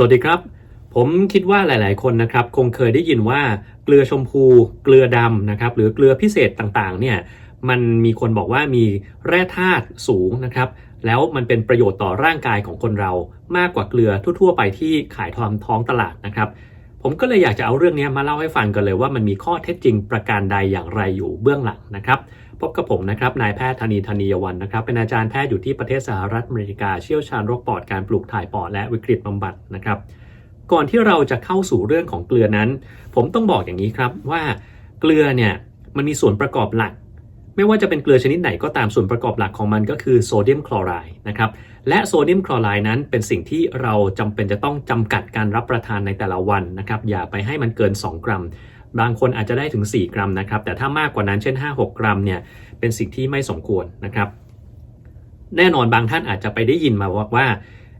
สวัสดีครับ ผมคิดว่าหลาย ๆ คนนะครับ คงเคยได้ยินว่าเกลือชมพู เกลือดำนะครับ หรือเกลือพิเศษต่าง ๆ เนี่ย มันมีคนบอกว่ามีแร่ธาตุสูงนะครับ แล้วมันเป็นประโยชน์ต่อร่างกายของคนเรามากกว่าเกลือทั่ว ๆ ไปที่ขายทอมท้องตลาดนะครับ ผมก็เลยอยากจะเอาเรื่องนี้มาเล่าให้ฟังกันเลยว่ามันมีข้อเท็จจริงประการใดอย่างไรอยู่เบื้องหลังนะครับ พบกับผมนะครับนายแพทย์ธนีธนียวันนะครับ เป็นอาจารย์แพทย์อยู่ที่ประเทศสหรัฐอเมริกาเชี่ยวชาญโรคปอดการปลูกถ่ายปอดและวิกฤตบำบัดนะครับ ก่อนที่เราจะเข้าสู่เรื่องของเกลือนั้น ผมต้องบอกอย่างนี้ครับว่าเกลือเนี่ยมันมีส่วนประกอบหลัก ไม่ว่าจะเป็นเกลือชนิดไหนก็ตามส่วนประกอบหลักของมันก็คือโซเดียมคลอไรด์นะครับและโซเดียมคลอไรด์นั้นเป็นสิ่งที่เราจำเป็นจะต้องจำกัดการรับประทานในแต่ละวันนะครับอย่าไปให้มันเกิน 2 กรัม บางคนอาจจะได้ถึง 4 กรัมนะครับ แต่ถ้ามากกว่านั้นเช่น 5-6 กรัมเนี่ยเป็นสิ่งที่ไม่สมควรนะครับ แน่นอนบางท่านอาจจะไปได้ยินมาว่าว่า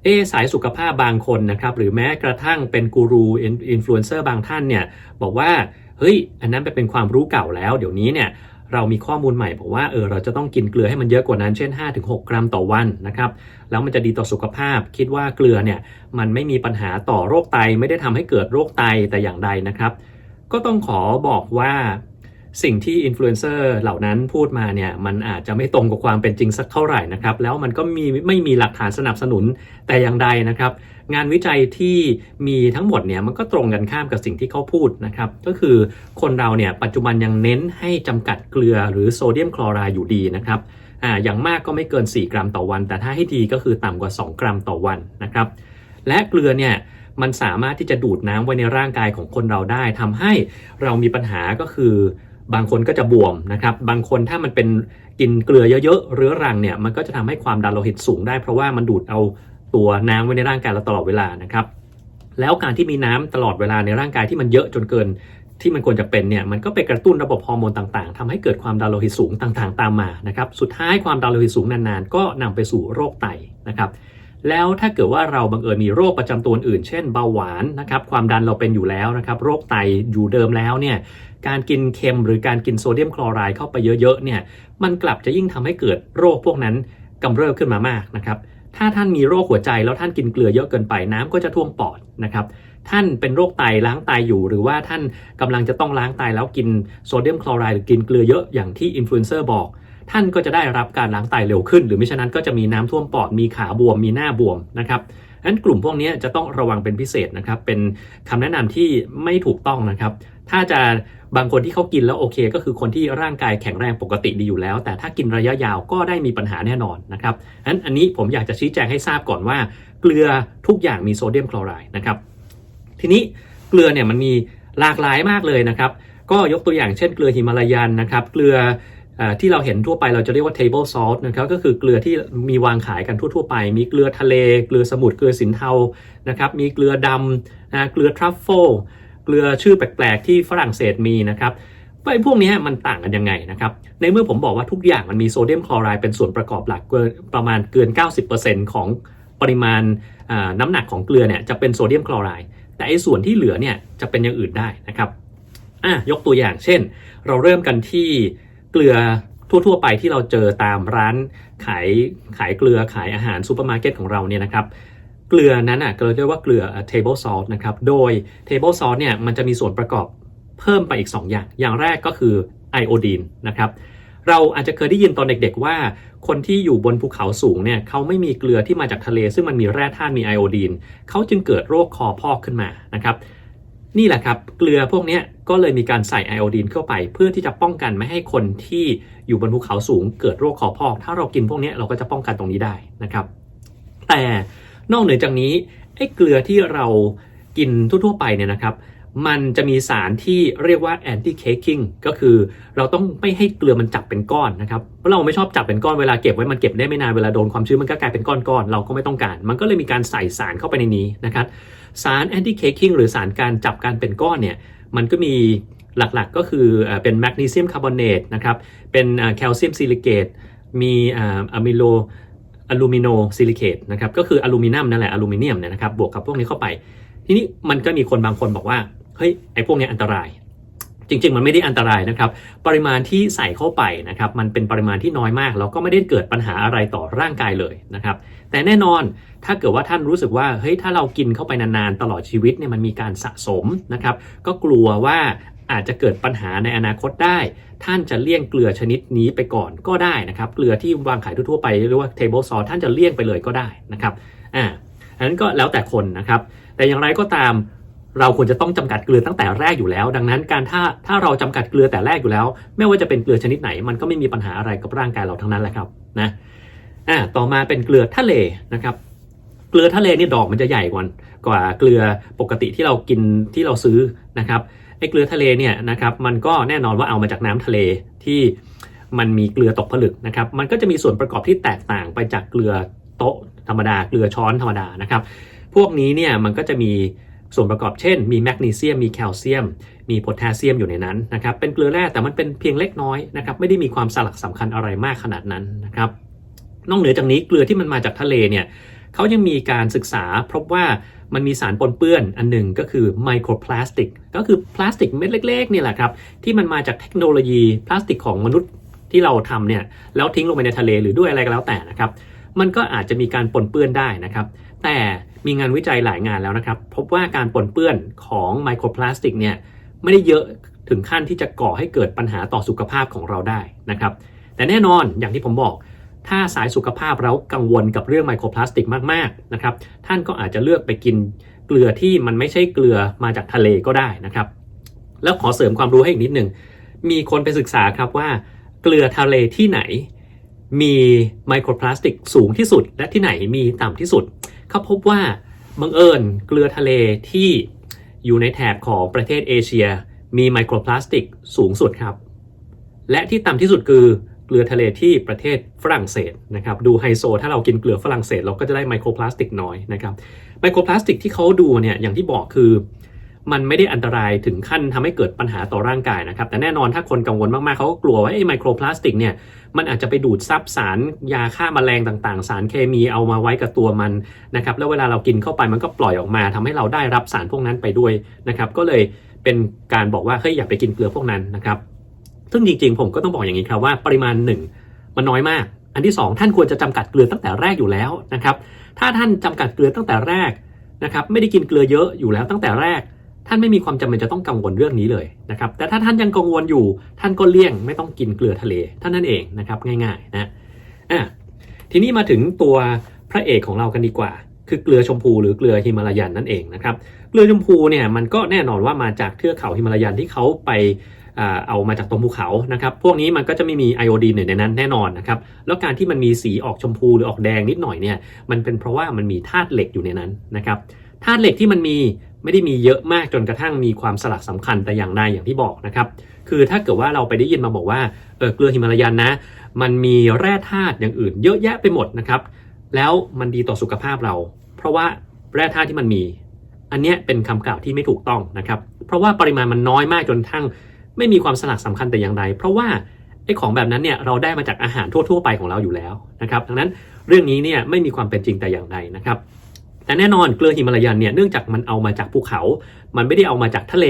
เอสายสุขภาพบางคนนะครับ หรือแม้กระทั่งเป็นกูรูอินฟลูเอนเซอร์บางท่านเนี่ยบอกว่าเฮ้ย อันนั้นเป็นความรู้เก่าแล้ว เดี๋ยวนี้เนี่ยเรามีข้อมูลใหม่บอกว่าเออเราจะต้องกินเกลือให้มันเยอะกว่านั้นเช่น 5-6 กรัมต่อวันนะครับแล้วมันจะดีต่อสุขภาพ คิดว่าเกลือเนี่ยมันไม่มีปัญหาต่อโรคไตไม่ได้ทำให้เกิดโรคไตแต่อย่างใดนะครับ ก็ต้องขอบอกว่าสิ่งที่อินฟลูเอนเซอร์เหล่านั้นพูดมาเนี่ยมันอาจจะไม่ตรงกับความเป็นจริงสักเท่าไหร่นะครับ แล้วมันก็มีไม่มีหลักฐานสนับสนุนแต่อย่างใดนะครับ งานวิจัยที่มีทั้งหมดเนี่ยมันก็ตรงกันข้ามกับสิ่งที่เขาพูดนะครับ ก็คือคนเราเนี่ยปัจจุบันยังเน้นให้จำกัดเกลือหรือโซเดียมคลอไรด์อยู่ดีนะครับอ่าอย่างมากก็ไม่เกิน 4 กรัมต่อวัน แต่ถ้าให้ดีก็คือต่ำกว่า 2 กรัมต่อวันนะครับ และเกลือเนี่ย มันสามารถที่จะดูดน้ำไว้ในร่างกายของคนเราได้ทำให้เรามีปัญหาก็คือบางคนก็จะบวมนะครับ บางคนถ้ามันเป็นกินเกลือเยอะๆเรื้อรังเนี่ยมันก็จะทำให้ความดันโลหิตสูงได้ เพราะว่ามันดูดเอาตัวน้ำไว้ในร่างกายเราตลอดเวลานะครับ แล้วการที่มีน้ำตลอดเวลาในร่างกายที่มันเยอะจนเกินที่มันควรจะเป็นเนี่ยมันก็ไปกระตุ้นระบบฮอร์โมนต่างๆทำให้เกิดความดันโลหิตสูงต่างๆ ตามมานะครับ สุดท้ายความดันโลหิตสูงนานๆ ก็นำไปสู่โรคไตนะครับ แล้วถ้าเกิดว่าเราบังเอิญมีโรคประจำตัวอื่น เช่นเบาหวานนะครับความดันเราเป็นอยู่แล้วนะครับโรคไตอยู่เดิมแล้วเนี่ยการกินเค็มหรือการกินโซเดียมคลอไรด์เข้าไปเยอะๆเนี่ยมันกลับจะยิ่งทำให้เกิดโรคพวกนั้นกำเริบขึ้นมามากนะครับถ้าท่านมีโรคหัวใจแล้วท่านกินเกลือเยอะเกินไปน้ำก็จะท่วมปอดนะครับท่านเป็นโรคไตล้างไตอยู่ หรือว่าท่านกำลังจะต้องล้างไตแล้วกินโซเดียมคลอไรด์หรือกินเกลือเยอะอย่างที่อินฟลูเอนเซอร์บอก ท่านก็จะได้รับการล้างไตเร็วขึ้น หรือไม่ฉะนั้นก็จะมีน้ำท่วมปอดมีขาบวมมีหน้าบวมนะครับนั้นกลุ่มพวกนี้จะต้องระวังเป็นพิเศษนะครับ เป็นคำแนะนำที่ไม่ถูกต้องนะครับ ถ้าจะบางคนที่เขากินแล้วโอเค ก็คือคนที่ร่างกายแข็งแรงปกติดีอยู่แล้ว แต่ถ้ากินระยะยาวก็ได้มีปัญหาแน่นอนนะครับนั้นอันนี้ผมอยากจะชี้แจงให้ทราบก่อนว่า เกลือทุกอย่างมีโซเดียมคลอไรด์นะครับ ทีนี้เกลือเนี่ยมันมีหลากหลายมากเลยนะครับ ก็ยกตัวอย่างเช่นเกลือหิมาลายันนะครับ เกลือ ที่เราเห็นทั่วไปเราจะเรียกว่า table salt นะครับก็คือเกลือที่มีวางขายกันทั่ว ๆ ไป มีเกลือทะเล เกลือสมุทรเกลือสินเทานะครับมีเกลือดำนะเกลือทรัฟเฟิลเกลือชื่อแปลก ๆ ที่ฝรั่งเศสมีนะครับไอ้พวกนี้มันต่างกันยังไงนะครับ ในเมื่อผมบอกว่าทุกอย่างมันมีโซเดียมคลอไรด์เป็นส่วนประกอบหลักประมาณเกิน 90%ของปริมาณน้ำหนักของเกลือเนี่ยจะเป็นโซเดียมคลอไรด์แต่ไอ้ส่วนที่เหลือเนี่ยจะเป็นอย่างอื่นได้นะครับอะยกตัวอย่างเช่น เราเริ่มกันที่ เกลือทั่วๆ ไปที่เราเจอตามร้านขายขายเกลือขายอาหารซูเปอร์มาร์เก็ตของเราเนี่ยนะครับเกลือนั้นอะเราเรียกว่าเกลือ table salt นะครับโดย table salt เนี่ยมันจะมีส่วนประกอบเพิ่มไปอีก 2 อย่าง อย่างแรกก็คือไอโอดีนนะครับเราอาจจะเคยได้ยินตอนเด็กๆว่า คนที่อยู่บนภูเขาสูงเนี่ยเขาไม่มีเกลือที่มาจากทะเล ซึ่งมันมีแร่ธาตุมีไอโอดีนเขาจึงเกิดโรคคอพอกขึ้นมานะครับ นี่แหละครับ เกลือพวกนี้ก็เลยมีการใส่ไอโอดีนเข้าไป เพื่อที่จะป้องกันไม่ให้คนที่อยู่บนภูเขาสูงเกิดโรคคอพอก ถ้าเรากินพวกนี้เราก็จะป้องกันตรงนี้ได้นะครับ แต่นอกเหนือจากนี้ไอ้เกลือที่เรากินทั่วๆไปเนี่ยนะครับ มันจะมีสารที่เรียกว่า anti caking ก็คือเราต้องไม่ให้เกลือมันจับเป็นก้อนนะครับเพราะเราไม่ชอบจับเป็นก้อนเวลาเก็บไว้มันเก็บได้ไม่นานเวลาโดนความชื้นมันก็กลายเป็นก้อนๆเราก็ไม่ต้องการ มันก็เลยมีการใส่สารเข้าไปในนี้นะครับ สาร anti caking หรือสารการจับการเป็นก้อนเนี่ยมันก็มีหลักๆก็คือเป็นแมกนีเซียมคาร์บอเนตนะครับเป็นแคลเซียมซิลิเกตมีอะมิโลอะลูมิโนซิลิเคตนะครับก็คืออลูมิเนียมนั่นแหละอลูมิเนียมเนี่ยนะครับบวกกับพวกนี้เข้าไป ทีนี้มันก็มีคนบางคนบอกว่าเฮ้ยไอ้พวกนี้อันตราย จริง ๆ มันไม่ได้อันตรายนะครับ ปริมาณที่ใส่เข้าไปนะครับมันเป็นปริมาณที่น้อยมาก แล้วก็ไม่ได้เกิดปัญหาอะไรต่อร่างกายเลยนะครับแต่แน่นอน ถ้าเกิดว่าท่านรู้สึกว่าเฮ้ยถ้าเรากินเข้าไปนานๆตลอดชีวิตเนี่ยมันมีการสะสมนะครับ ก็กลัวว่าอาจจะเกิดปัญหาในอนาคตได้ ท่านจะเลี่ยงเกลือชนิดนี้ไปก่อนก็ได้นะครับ เกลือที่วางขายทั่วๆไปเรียกว่า table salt ท่านจะเลี่ยงไปเลยก็ได้นะครับอ่าอันนั้นก็แล้วแต่คนนะครับ แต่อย่างไรก็ตามเราควรจะต้องจำกัดเกลือตั้งแต่แรกอยู่แล้ว ดังนั้นการถ้าถ้าเราจำกัดเกลือแต่แรกอยู่แล้ว ไม่ว่าจะเป็นเกลือชนิดไหน มันก็ไม่มีปัญหาอะไรกับร่างกายเราทั้งนั้นแหละครับนะอ่าต่อมาเป็นเกลือทะเลนะครับ เกลือทะเลนี่ดอกมันจะใหญ่กว่ากว่าเกลือปกติที่เรากินที่เราซื้อนะครับไอ้เกลือทะเลเนี่ยนะครับมันก็แน่นอนว่าเอามาจากน้ำทะเลที่มันมีเกลือตกผลึกนะครับ มันก็จะมีส่วนประกอบที่แตกต่างไปจากเกลือโต๊ะธรรมดา เกลือช้อนธรรมดานะครับ พวกนี้เนี่ยมันก็จะมีส่วนประกอบเช่น มีแมกนีเซียม มีแคลเซียม มีโพแทสเซียมอยู่ในนั้นนะครับ เป็นเกลือแร่แต่มันเป็นเพียงเล็กน้อยนะครับ ไม่ได้มีความสลักสำคัญอะไรมากขนาดนั้นนะครับ นอกเหนือจากนี้เกลือที่มันมาจากทะเลเนี่ย เขายังมีการศึกษาพบว่ามันมีสารปนเปื้อนอันหนึ่งก็คือไมโครพลาสติกก็คือพลาสติกเม็ดเล็กๆนี่แหละครับ ที่มันมาจากเทคโนโลยีพลาสติกของมนุษย์ที่เราทำเนี่ยแล้วทิ้งลงไปในทะเลหรือด้วยอะไรก็แล้วแต่นะครับมันก็อาจจะมีการปนเปื้อนได้นะครับ แต่มีงานวิจัยหลายงานแล้วนะครับ พบว่าการปนเปื้อนของไมโครพลาสติกเนี่ยไม่ได้เยอะถึงขั้นที่จะก่อให้เกิดปัญหาต่อสุขภาพของเราได้นะครับ แต่แน่นอนอย่างที่ผมบอก ถ้าสายสุขภาพเรากังวลกับเรื่องไมโครพลาสติกมากๆนะครับท่านก็อาจจะเลือกไปกินเกลือที่มันไม่ใช่เกลือมาจากทะเลก็ได้นะครับ แล้วขอเสริมความรู้ให้อีกนิดหนึ่งมีคนไปศึกษาครับว่า เกลือทะเลที่ไหน มีไมโครพลาสติกสูงที่สุด และที่ไหนมีต่ำที่สุดเขาพบว่าบังเอิญเกลือทะเลที่อยู่ในแถบของประเทศเอเชีย มีไมโครพลาสติกสูงสุดครับ และที่ต่ำที่สุดคือ เกลือทะเลที่ประเทศฝรั่งเศสนะครับดูไฮโซ ถ้าเรากินเกลือฝรั่งเศสเราก็จะได้ไมโครพลาสติกน้อยนะครับไมโครพลาสติกที่เขาดูเนี่ยอย่างที่บอกคือ มันไม่ได้อันตรายถึงขั้นทำให้เกิดปัญหาต่อร่างกายนะครับแต่แน่นอนถ้าคนกังวลมากๆเขาก็กลัวว่าไอ้ไมโครพลาสติกเนี่ยมันอาจจะไปดูดซับสารยาฆ่ามาแมลงต่างๆ สารเคมีเอามาไว้กับตัวมันนะครับแล้วเวลาเรากินเข้าไปมันก็ปล่อยออกมาทำให้เราได้รับสารพวกนั้นไปด้วยนะครับก็เลยเป็นการบอกว่าเฮ้ยอย่าไปกินเกลือพวกนั้นนะครับ ซึ่งจริงๆ ผมก็ต้องบอกอย่างนี้ครับว่าปริมาณหนึ่งมันน้อยมาก อันที่ 2 ท่านควรจะจำกัดเกลือตั้งแต่แรกอยู่แล้วนะครับ ถ้าท่านจำกัดเกลือตั้งแต่แรกนะครับไม่ได้กินเกลือเยอะอยู่แล้วตั้งแต่แรก ท่านไม่มีความจำเป็นจะต้องกังวลเรื่องนี้เลยนะครับแต่ถ้าท่านยังกังวลอยู่ ท่านก็เลี่ยงไม่ต้องกินเกลือทะเลท่านนั่นเองนะครับง่ายๆนะอะทีนี้มาถึงตัวพระเอกของเรากันดีกว่า คือเกลือชมพูหรือเกลือฮิมาลายันนั่นเองนะครับเกลือชมพูเนี่ยมันก็แน่นอนว่ามาจากเทือกเขาฮิมาลายันที่เขาไป เอามาจากตรงภูเขานะครับ พวกนี้มันก็จะไม่มีไอโอดีนอยู่ในนั้นแน่นอนนะครับ แล้วการที่มันมีสีออกชมพูหรือออกแดงนิดหน่อยเนี่ย มันเป็นเพราะว่ามันมีธาตุเหล็กอยู่ในนั้นนะครับ ธาตุเหล็กที่มันมีไม่ได้มีเยอะมากจนกระทั่งมีความสลักสำคัญแต่อย่างใดอย่างที่บอกนะครับ คือถ้าเกิดว่าเราไปได้ยินมาบอกว่า เออเกลือฮิมาลายันนะ มันมีแร่ธาตุอย่างอื่น เยอะแยะไปหมดนะครับ แล้วมันดีต่อสุขภาพเรา เพราะว่าแร่ธาตุที่มันมี อันเนี้ยเป็นคำกล่าวที่ไม่ถูกต้องนะครับ เพราะว่าปริมาณมันน้อยมากจนทั้ง ไม่มีความสลักสำคัญแต่อย่างใดเพราะว่าไอ้ของแบบนั้นเนี่ยเราได้มาจากอาหารทั่ว ๆ ไปของเราอยู่แล้วนะครับดังนั้นเรื่องนี้เนี่ยไม่มีความเป็นจริงแต่อย่างใดนะครับแต่แน่นอนเกลือหิมาลายันเนี่ยเนื่องจากมันเอามาจากภูเขา มันไม่ได้เอามาจากทะเล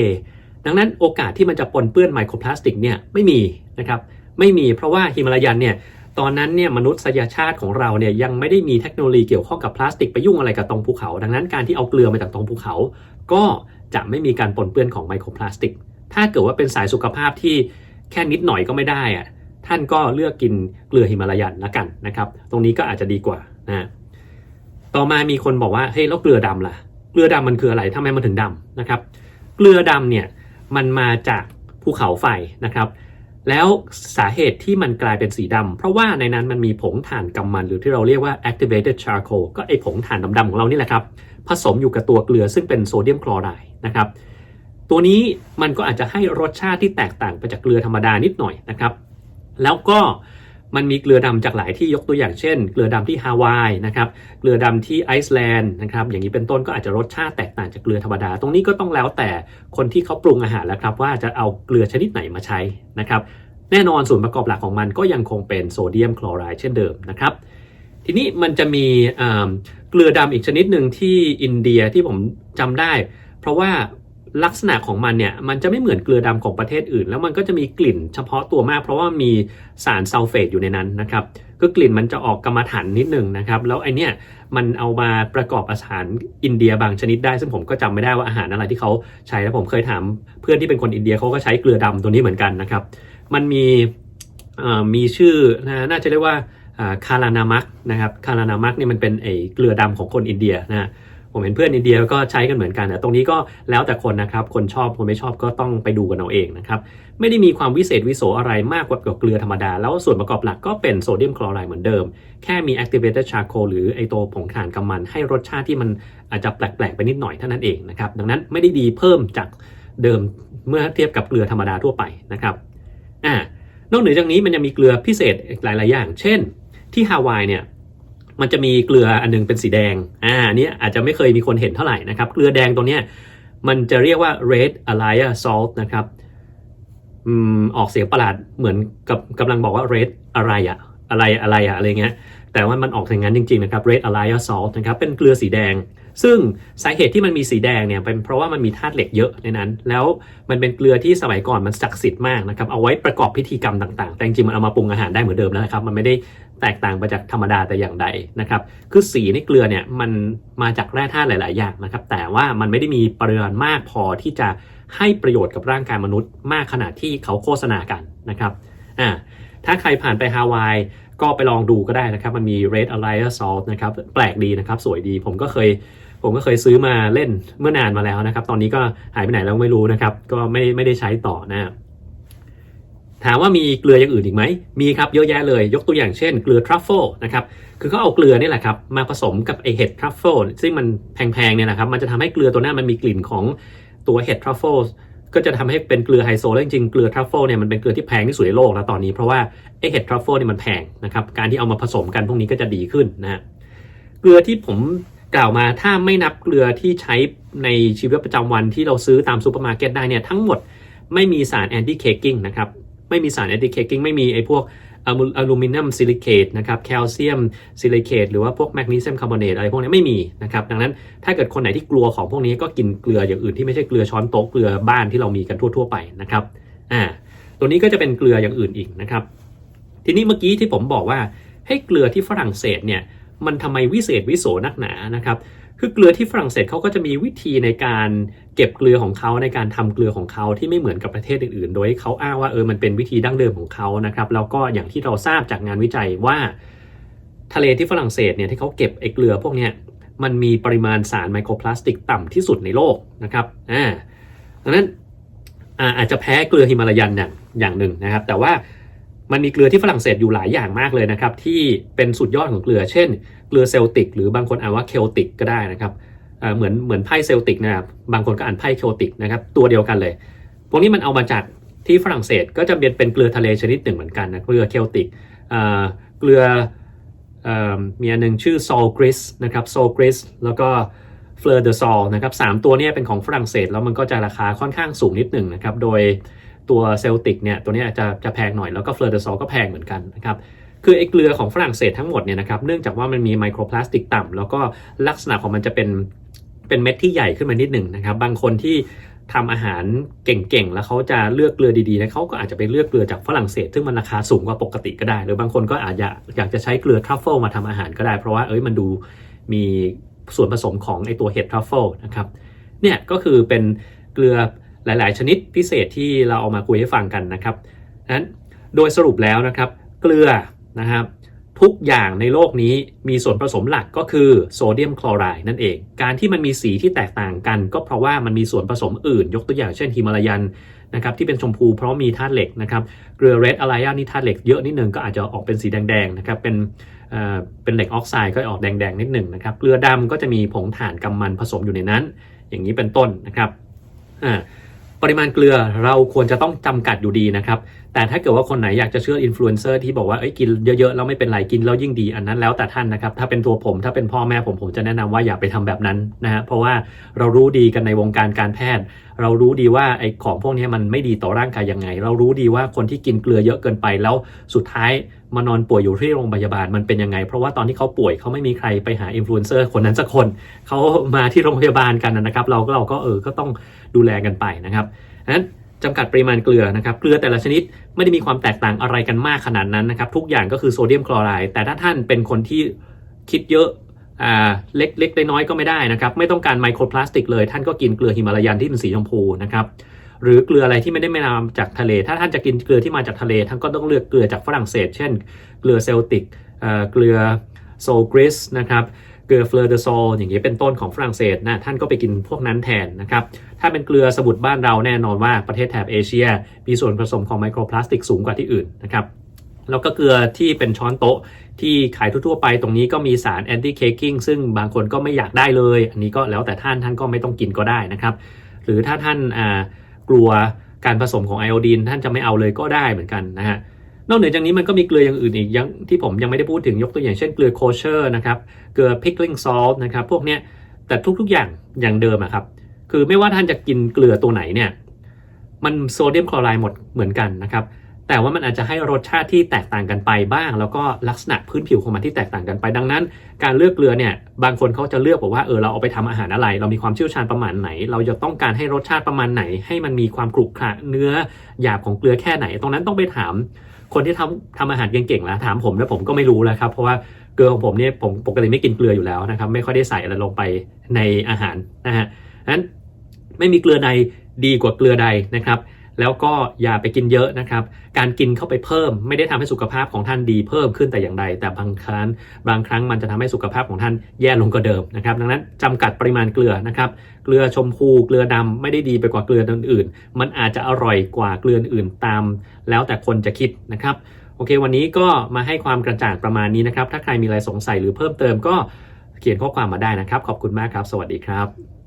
ดังนั้นโอกาสที่มันจะปนเปื้อนไมโครพลาสติกเนี่ยไม่มีนะครับไม่มีเพราะว่าหิมาลายันเนี่ยตอนนั้นเนี่ยมนุษยชาติของเราเนี่ยยังไม่ได้มีเทคโนโลยีเกี่ยวข้องกับพลาสติกไปยุ่งอะไรกับตรงภูเขา ดังนั้นการที่เอาเกลือมาจากตรงภูเขา ก็จะไม่มีการปนเปื้อนของไมโครพลาสติก ถ้าเกิดว่าเป็นสายสุขภาพที่แค่นิดหน่อยก็ไม่ได้อะท่านก็เลือกกินเกลือหิมาลายันละกันนะครับ ตรงนี้ก็อาจจะดีกว่านะต่อมามีคนบอกว่าเฮ้ยแล้วเกลือดำล่ะ เกลือดำมันคืออะไรทำไมมันถึงดำนะครับ เกลือดำเนี่ยมันมาจากภูเขาไฟนะครับ แล้วสาเหตุที่มันกลายเป็นสีดำเพราะว่าในนั้นมันมีผงถ่านกำมัน หรือที่เราเรียกว่า activated charcoal ก็ไอผงถ่านดำๆของเรานี่แหละครับ ผสมอยู่กับตัวเกลือซึ่งเป็นโซเดียมคลอไรด์นะครับ ตัวนี้มันก็อาจจะให้รสชาติที่แตกต่างไปจากเกลือธรรมดานิดหน่อยนะครับ แล้วก็มันมีเกลือดำจากหลายที่ยกตัวอย่างเช่น เกลือดำที่ฮาวายนะครับเกลือดำที่ไอซ์แลนด์นะครับอย่างนี้เป็นต้นก็อาจจะรสชาติแตกต่างจากเกลือธรรมดา ตรงนี้ก็ต้องแล้วแต่คนที่เขาปรุงอาหารแล้วครับ ว่าจะเอาเกลือชนิดไหนมาใช้นะครับแน่นอนส่วนประกอบหลักของมันก็ยังคงเป็นโซเดียมคลอไรด์เช่นเดิมนะครับทีนี้มันจะมีเกลือดำอีกชนิดหนึ่งที่อินเดียที่ผมจำได้ เพราะว่า ลักษณะของมันเนี่ยมันจะไม่เหมือนเกลือดำของประเทศอื่น แล้วมันก็จะมีกลิ่นเฉพาะตัวมาก เพราะว่ามีสารซัลเฟตอยู่ในนั้นนะครับก็กลิ่นมันจะออกกรรมฐานนิดนึงนะครับแล้วไอเนี้ยมันเอามาประกอบอาหารอินเดียบางชนิดได้ ซึ่งผมก็จำไม่ได้ว่าอาหารอะไรที่เขาใช้แล้วผมเคยถามเพื่อนที่เป็นคนอินเดียเขาก็ใช้เกลือดำตัวนี้เหมือนกันนะครับ มันมีเอ่อมีชื่อน่าจะเรียกว่าคารานามักนะครับคารานามักนี่มันเป็นไอเกลือดำของคนอินเดียนะฮะ ผมเห็นเพื่อนอินเดียก็ใช้กันเหมือนกันแต่ตรงนี้ก็แล้วแต่คนนะครับ คนชอบคนไม่ชอบก็ต้องไปดูกันเอาเองนะครับ ไม่ได้มีความวิเศษวิโสอะไรมากกว่าเกลือธรรมดา แล้วส่วนประกอบหลักก็เป็นโซเดียมคลอไรด์เหมือนเดิม แค่มี activated charcoal หรือไอตัวผงถ่านกำมัน ให้รสชาติที่มันอาจจะแปลกๆไปนิดหน่อยเท่านั้นเองนะครับ ดังนั้นไม่ได้ดีเพิ่มจากเดิมเมื่อเทียบกับเกลือธรรมดาทั่วไปนะครับอ่านอกเหนือจากนี้มันยังมีเกลือพิเศษหลาย ๆ อย่าง เช่น ที่ฮาวายเนี่ย มันจะมีเกลืออันนึงเป็นสีแดง อ่าเนนี้อาจจะไม่เคยมีคนเห็นเท่าไหร่นะครับ เกลือแดงตัวเนี้ยมันจะเรียกว่า red alaya salt นะครับอืมออกเสียงประหลาดเหมือนกับกำลังบอกว่า red อะไรอะอะไรอะไรอะอะไรเงี้ย แต่ว่ามันออกอย่างนั้นจริงๆนะครับ red alaya salt นะครับ เป็นเกลือสีแดง ซึ่งสาเหตุที่มันมีสีแดงเนี่ยเป็นเพราะว่ามันมีธาตุเหล็กเยอะในนั้น แล้วมันเป็นเกลือที่สมัยก่อนมันศักดิ์สิทธิ์มากนะครับเอาไว้ประกอบพิธีกรรมต่างๆ แต่จริงๆมันเอามาปรุงอาหารได้เหมือนเดิมแล้วนะครับ มันไม่ได้แตกต่างไปจากธรรมดาแต่อย่างใดนะครับ คือสีในเกลือเนี่ยมันมาจากแร่ธาตุหลาย ๆ อย่างนะครับ แต่ว่ามันไม่ได้มีปริมาณมากพอที่จะให้ประโยชน์กับร่างกายมนุษย์ มากขนาดที่เขาโฆษณากันนะครับอ่าถ้าใครผ่านไปฮาวายก็ไปลองดูก็ได้นะครับ มันมี red alaya salt นะครับ แปลกดีนะครับ สวยดี ผมก็เคย ผมก็เคยซื้อมาเล่นเมื่อนานมาแล้วนะครับ ตอนนี้ก็หายไปไหนแล้วไม่รู้นะครับ ก็ไม่ไม่ได้ใช้ต่อนะถามว่ามีเกลืออย่างอื่นอีกไหม มีครับเยอะแยะเลย ยกตัวอย่างเช่นเกลือทรัฟเฟิลนะครับ คือเขาเอาเกลือนี่แหละครับมาผสมกับไอเห็ดทรัฟเฟิลซึ่งมันแพงๆเนี่ยนะครับ มันจะทำให้เกลือตัวนั้นมันมีกลิ่นของตัวเห็ดทรัฟเฟิลก็จะทำให้เป็นเกลือไฮโซแล้วจริงๆเกลือทรัฟเฟิลเนี่ยมันเป็นเกลือที่แพงที่สุดในโลกแล้วตอนนี้เพราะว่าไอเห็ดทรัฟเฟิลเนี่ยมันแพงนะครับ การที่เอามาผสมกันพวกนี้ก็จะดีขึ้นนะฮะ เกลือที่ผม กล่าวมาถ้าไม่นับเกลือที่ใช้ในชีวิตประจำวันที่เราซื้อตามซูเปอร์มาร์เก็ตได้เนี่ยทั้งหมดไม่มีสารแอนตี้เคกิ้งนะครับไม่มีสารแอนตี้เคกิ้งไม่มีไอ้พวกอลูมิเนียมซิลิเคตนะครับแคลเซียมซิลิเคตหรือว่าพวกแมกนีเซียมคาร์บอเนตอะไรพวกนี้ไม่มีนะครับดังนั้นถ้าเกิดคนไหนที่กลัวของพวกนี้ก็กินเกลืออย่างอื่นที่ไม่ใช่เกลือช้อนโต๊ะเกลือบ้านที่เรามีกันทั่ว ๆ ไปนะครับอ่าตัวนี้ก็จะเป็นเกลืออย่างอื่นอีกนะครับ ทีนี้เมื่อกี้ที่ผมบอกว่าให้เกลือที่ฝรั่งเศสเนี่ย มันทำไมวิเศษวิโสนักหนานะครับ คือเกลือที่ฝรั่งเศสเขาก็จะมีวิธีในการเก็บเกลือของเขาในการทำเกลือของเขาที่ไม่เหมือนกับประเทศอื่นๆ โดยเขาอ้างว่าเออมันเป็นวิธีดั้งเดิมของเขานะครับแล้วก็อย่างที่เราทราบจากงานวิจัยว่า ทะเลที่ฝรั่งเศสเนี่ยที่เขาเก็บไอ้เกลือพวกเนี้ยมันมีปริมาณสารไมโครพลาสติกต่ำที่สุดในโลกนะครับอ่าดังนั้นอาอาจจะแพ้เกลือฮิมาลายันอย่างอย่างหนึ่งนะครับ แต่ว่า มันมีเกลือที่ฝรั่งเศสอยู่หลายอย่างมากเลยนะครับ ที่เป็นสุดยอดของเกลือ เช่น เกลือเซลติก หรือบางคนอ่านว่าเคลติกก็ได้นะครับเหมือนเหมือนไพ่เซลติกนะครับบางคนก็อ่านไพ่เคลติกนะครับตัวเดียวกันเลย พวกนี้มันเอามาจากที่ฝรั่งเศสก็จะเป็นเป็นเกลือทะเลชนิดหนึ่งเหมือนกันนะเกลือเคลติกเกลือมีอันหนึ่งชื่อซอลกริสนะครับซอลกริสแล้วก็เฟลอร์เดอซอลนะครับสามตัวนี้เป็นของฝรั่งเศสแล้วมันก็จะราคาค่อนข้างสูงนิดหนึ่งนะครับโดย ตัวเซลติกเนี่ยตัวนี้จะจะแพงหน่อยแล้วก็เฟลอร์เดซอลก็แพงเหมือนกันนะครับคือไอ้เกลือของฝรั่งเศสทั้งหมดเนี่ยนะครับเนื่องจากว่ามันมีไมโครพลาสติกต่ำแล้วก็ลักษณะของมันจะเป็นเป็นเม็ดที่ใหญ่ขึ้นมานิดหนึ่งนะครับ บางคนที่ทำอาหารเก่งๆ แล้วเขาจะเลือกเกลือดีๆนะเขาก็อาจจะไปเลือกเกลือจากฝรั่งเศส ซึ่งมันราคาสูงกว่าปกติก็ได้ หรือบางคนก็อาจจะอยากจะใช้เกลือทรัฟเฟิลมาทำอาหารก็ได้ เพราะว่าเอ้ยมันดูมีส่วนผสมของไอตัวเห็ดทรัฟเฟิลนะครับเนี่ยก็คือเป็นเกลือ หลาย ๆ ชนิดพิเศษที่เราเอามาคุยให้ฟังกันนะครับนั้นโดยสรุปแล้วนะครับเกลือนะครับทุกอย่างในโลกนี้มีส่วนผสมหลักก็คือโซเดียมคลอไรด์นั่นเอง การที่มันมีสีที่แตกต่างกัน ก็เพราะว่ามันมีส่วนผสมอื่น ยกตัวอย่างเช่นฮิมาลายันนะครับที่เป็นชมพูเพราะมีธาตุเหล็กนะครับเกลือเรดอะไลยานี่ธาตุเหล็กเยอะนิดนึงก็อาจจะออกเป็นสีแดงๆนะครับเป็นเอ่อเป็นเหล็กออกไซด์ก็ออกแดงๆนิดหนึ่งนะครับเกลือดำก็จะมีผงถ่านกำมันผสมอยู่ในนั้น อย่างนี้เป็นต้นนะครับอ่า ปริมาณเกลือเราควรจะต้องจำกัดอยู่ดีนะครับ แต่ถ้าเกิดว่าคนไหนอยากจะเชื่ออินฟลูเอนเซอร์ที่บอกว่าเอ้ยกินเยอะๆแล้วไม่เป็นไรกินแล้วยิ่งดีอันนั้นแล้วแต่ท่านนะครับ ถ้าเป็นตัวผมถ้าเป็นพ่อแม่ผมผมจะแนะนำว่าอย่าไปทำแบบนั้นนะฮะเพราะว่าเรารู้ดีกันในวงการการแพทย์ เรารู้ดีว่าไอ้ของพวกนี้มันไม่ดีต่อร่างกายยังไง เรารู้ดีว่าคนที่กินเกลือเยอะเกินไปแล้วสุดท้าย มานอนป่วยอยู่ที่โรงพยาบาลมันเป็นยังไง เพราะว่าตอนที่เขาป่วยเขาไม่มีใครไปหาอินฟลูเอนเซอร์คนนั้นสักคนเขามาที่โรงพยาบาลกันนะครับ เราก็เราก็เออก็ต้องดูแลกันไปนะครับนั้นจำกัดปริมาณเกลือนะครับ เกลือแต่ละชนิดไม่ได้มีความแตกต่างอะไรกันมากขนาดนั้นนะครับ ทุกอย่างก็คือโซเดียมคลอไรด์แต่ถ้าท่านเป็นคนที่คิดเยอะอ่าเล็กเล็กน้อยๆก็ไม่ได้นะครับ ไม่ต้องการไมโครพลาสติกเลย ท่านก็กินเกลือหิมาลายันที่เป็นสีชมพูนะครับ หรือเกลืออะไรที่ไม่ได้มาจากทะเล ถ้าท่านจะกินเกลือที่มาจากทะเล ท่านก็ต้องเลือกเกลือจากฝรั่งเศส เช่น เกลือเซลติกเกลือโซกริสนะครับเกลือเฟลอร์เดโซอย่างนี้เป็นต้นของฝรั่งเศสนะท่านก็ไปกินพวกนั้นแทนนะครับถ้าเป็นเกลือสมุทรบ้านเราแน่นอนว่าประเทศแถบเอเชีย มีส่วนผสมของไมโครพลาสติกสูงกว่าที่อื่นนะครับแล้วก็เกลือที่เป็นช้อนโต๊ะ ที่ขายทั่วๆไปตรงนี้ก็มีสารแอนตี้เคกิ้งซึ่งบางคนก็ไม่อยากได้เลย อันนี้ก็แล้วแต่ท่านท่านก็ไม่ต้องกินก็ได้นะครับ หรือถ้าท่านอ่า กลัวการผสมของไอโอดีนท่านจะไม่เอาเลยก็ได้เหมือนกันนะฮะนอกเหนือจากนี้มันก็มีเกลืออย่างอื่นอีกยังที่ผมยังไม่ได้พูดถึงยกตัวอย่างเช่นเกลือโคเชอร์นะครับเกลือ pickling salt นะครับพวกเนี้ยแต่ทุกๆอย่างอย่างเดิมอะครับคือไม่ว่าท่านจะกินเกลือตัวไหนเนี่ยมันโซเดียมคลอไรด์หมดเหมือนกันนะครับ แต่ว่ามันอาจจะให้รสชาติที่แตกต่างกันไปบ้าง แล้วก็ลักษณะพื้นผิวของมันที่แตกต่างกันไป ดังนั้น การเลือกเกลือเนี่ยบางคนเขาจะเลือกบอกว่าเออเราเอาไปทำอาหารอะไร เรามีความเชี่ยวชาญประมาณไหน เราจะต้องการให้รสชาติประมาณไหน ให้มันมีความกรุบกระเนื้อหยาบของเกลือแค่ไหน ตรงนั้นต้องไปถาม คนที่ทำทำอาหารเก่งๆแล้วถามผมแล้วผมก็ไม่รู้แล้วครับเพราะว่าเกลือของผมเนี่ยผมปกติไม่กินเกลืออยู่แล้วนะครับไม่ค่อยได้ใส่อะไรลงไปในอาหารนะฮะนั้นไม่มีเกลือใดดีกว่าเกลือใดนะครับ แล้วก็อย่าไปกินเยอะนะครับ การกินเข้าไปเพิ่ม ไม่ได้ทำให้สุขภาพของท่านดีเพิ่มขึ้นแต่อย่างใด แต่บางครั้งบางครั้งมันจะทำให้สุขภาพของท่านแย่ลงกว่าเดิมนะครับ ดังนั้นจำกัดปริมาณเกลือนะครับ เกลือชมพูเกลือดำไม่ได้ดีไปกว่าเกลืออื่นๆ มันอาจจะอร่อยกว่าเกลืออื่นตาม แล้วแต่คนจะคิดนะครับ โอเค วันนี้ก็มาให้ความกระจ่างประมาณนี้นะครับ ถ้าใครมีอะไรสงสัยหรือเพิ่มเติมก็เขียนข้อความมาได้นะครับ ขอบคุณมากครับ สวัสดีครับ